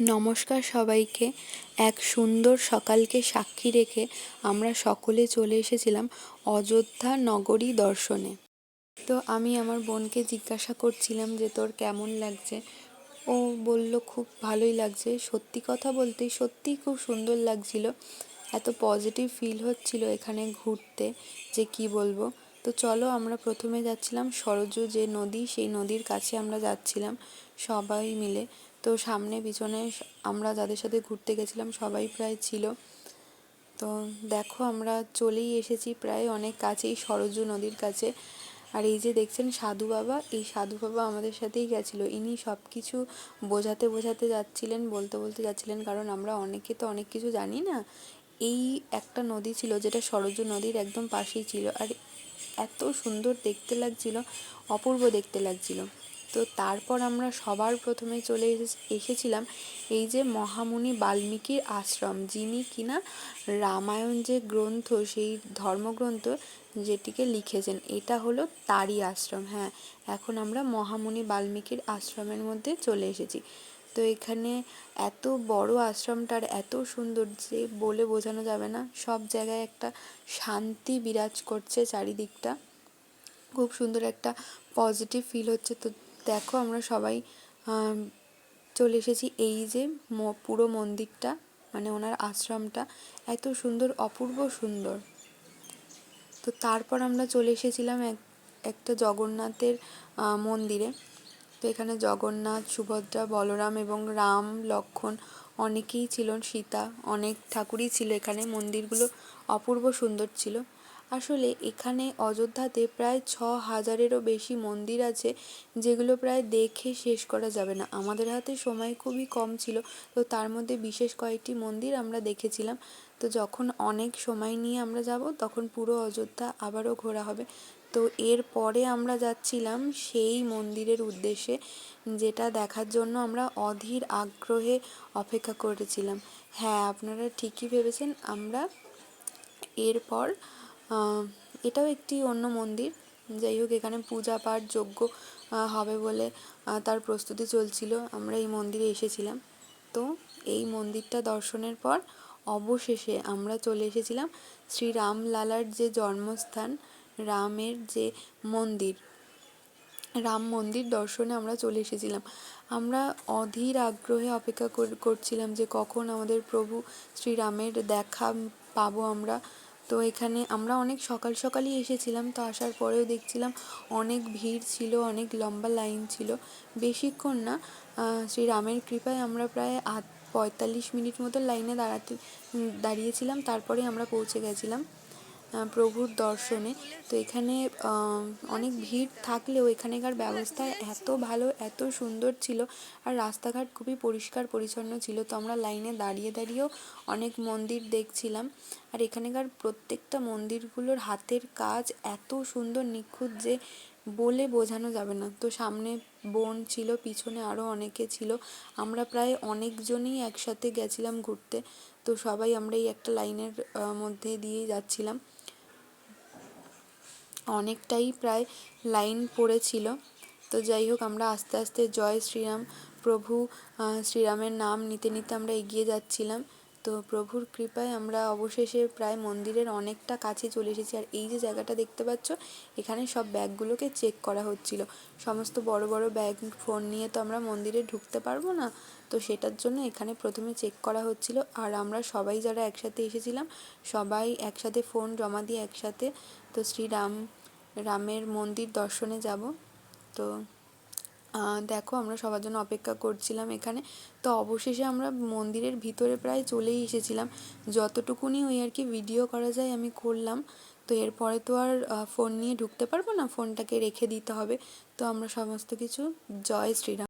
নমস্কার সবাইকে। এক সুন্দর সকালকে সাক্ষী রেখে আমরা সকলে চলে এসেছিলাম অযোধ্যা নগরী দর্শনে। তো আমি আমার বোনকে জিজ্ঞাসা করছিলাম যে, তোর কেমন লাগছে? ও বলল, খুব ভালোই লাগছে। সত্যি কথা বলতে সত্যিই খুব সুন্দর লাগছিল। এত পজিটিভ ফিল হচ্ছিল এখানে ঘুরতে, যে কি বলব? তো চলো আমরা প্রথমে যাচ্ছিলাম সরজু যে নদী, সেই নদীর কাছে আমরা যাচ্ছিলাম সবাই মিলে। তো সামনে পিছনে আমরা যাদের সাথে ঘুরতে গেছিলাম, সবাই প্রায় ছিল। তো দেখো আমরা চলেই এসেছি প্রায় অনেক কাছেই, সরজু নদীর কাছে। আর এই যে দেখছেন সাধু বাবা, এই সাধু বাবা আমাদের সাথেই গেছিল। ইনি সব কিছু বোঝাতে বোঝাতে যাচ্ছিলেন, বলতে বলতে যাচ্ছিলেন, কারণ আমরা অনেকে তো অনেক কিছু জানি না। এই একটা নদী ছিল যেটা সরজু নদীর একদম পাশেই ছিল। আর এত সুন্দর দেখতে লাগছিল, অপূর্ব দেখতে লাগছিল। তো তারপর আমরা সবার প্রথমে চলে এসেছিলাম এই যে মহামুনি বাল্মীকির আশ্রম, যিনি কিনা রামায়ণ যে গ্রন্থ, সেই ধর্মগ্রন্থ যেটিকে লিখেছেন, এটা হলো তারই আশ্রম। হ্যাঁ এখন আমরা মহামুনি বাল্মীকির আশ্রমের মধ্যে চলে এসেছি। তো এখানে এত বড় আশ্রমটার এত সুন্দর যে বলে বোঝানো যাবে না, সব জায়গায় একটা শান্তি বিরাজ করছে চারিদিকটা। খুব সুন্দর একটা পজিটিভ ফিল হচ্ছে। তো দেখো আমরা সবাই চলে এসেছি এই যে পুরো মন্দিরটা মানে ওনার আশ্রমটা, এত সুন্দর, অপূর্ব সুন্দর। তো তারপর আমরা চলে এসেছিলাম এক, একটা জগন্নাথের মন্দিরে। তো এখানে জগন্নাথ, সুভদ্রা, বলরাম এবং রাম লক্ষ্মণ অনেকেই ছিল সীতা, অনেক ঠাকুরই ছিল এখানে। মন্দিরগুলো অপূর্ব সুন্দর ছিল। আসলে এখানে অযোধ্যাতে প্রায় ছ হাজারেরও বেশি মন্দির আছে, যেগুলো প্রায় দেখে শেষ করা যাবে না। আমাদের হাতে সময় খুবই কম ছিল, তো তার মধ্যে বিশেষ কয়েকটি মন্দির আমরা দেখেছিলাম। তো যখন অনেক সময় নিয়ে আমরা যাব, তখন পুরো অযোধ্যা আবারও ঘোরা হবে। তো এর পরে আমরা যাচ্ছিলাম সেই মন্দিরের উদ্দেশ্যে, যেটা দেখার জন্য আমরা অধীর আগ্রহে অপেক্ষা করেছিলাম। হ্যাঁ আপনারা ঠিকই ভেবেছেন। আমরা এরপর এটাও একটি অন্য মন্দির। যাই হোক, এখানে পূজা পাঠ যজ্ঞ হবে বলে তার প্রস্তুতি চলছিল। আমরা এই মন্দিরে এসেছিলাম। তো এই মন্দিরটা দর্শনের পর অবশেষে আমরা চলে এসেছিলাম শ্রী রামলালার যে জন্মস্থান, রামের যে মন্দির। রাম মন্দির দর্শনে আমরা চলে এসেছিলাম। আমরা অধীর আগ্রহে অপেক্ষা করছিলাম যে কখন আমাদের প্রভু শ্রীরামের দেখা পাবো আমরা। তো এখানে আমরা অনেক সকাল সকালই এসেছিলাম, তো আসার পরেও দেখছিলাম অনেক ভিড় ছিল, অনেক লম্বা লাইন ছিল। বেশিক্ষণ না শ্রী রামের কৃপায় আমরা প্রায় আধ পঁয়তাল্লিশ মিনিট মতো লাইনে দাঁড়াতে দাঁড়িয়েছিলাম, তারপরে আমরা পৌঁছে গেছিলাম। প্রভুর দর্শনে। তো এখানে অনেক ভিড় থাকলেও এখানেকার ব্যবস্থা এত ভালো, এত সুন্দর ছিল আর রাস্তাঘাট খুবই পরিষ্কার, পরিচ্ছন্ন ছিল। তো আমরা লাইনে দাঁড়িয়ে দাঁড়িয়েও অনেক মন্দির দেখছিলাম। আর এখানেকার প্রত্যেকটা মন্দিরগুলোর হাতের কাজ এত সুন্দর, নিখুঁত যে বলে বোঝানো যাবে না। তো সামনে বোন ছিল, পিছনে আরও অনেকে ছিল। আমরা প্রায় অনেকজনই একসাথে গেছিলাম ঘুরতে। তো সবাই আমরা এই একটা লাইনের মধ্যে দিয়েই যাচ্ছিলাম। অনেকটাই প্রায় লাইন পড়েছিল। তো যাই হোক, আমরা আস্তে আস্তে জয় শ্রীরাম, প্রভু শ্রীরামের নাম নিতে নিতে আমরা এগিয়ে যাচ্ছিলাম। তো প্রভুর কৃপায় আমরা অবশেষে প্রায় মন্দিরের অনেকটা কাছে চলে এসেছি। আর এই যে জায়গাটা দেখতে পাচ্ছ, এখানে সব ব্যাগগুলোকে চেক করা হচ্ছিল। সমস্ত বড় বড় ব্যাগ, ফোন নিয়ে তো আমরা মন্দিরে ঢুকতে পারব না। তো সেটার জন্য এখানে প্রথমে চেক করা হচ্ছিল। আর আমরা সবাই যারা একসাথে এসেছিলাম, সবাই একসাথে ফোন জমা দিয়ে একসাথে, তো শ্রীরাম রামের মন্দির দর্শনে যাব। তো দেখো আমরা সবার জন্য অপেক্ষা করছিলাম এখানে। তো অবশেষে আমরা মন্দিরের ভিতরে প্রায় চলেই এসেছিলাম। যতটুকুনি ওই আর কি ভিডিও করা যায় আমি করলাম। তো এরপরে তো আর ফোন নিয়ে ঢুকতে পারব না ফোনটাকে রেখে দিতে হবে। তো আমরা সমস্ত কিছু, জয় শ্রীরাম।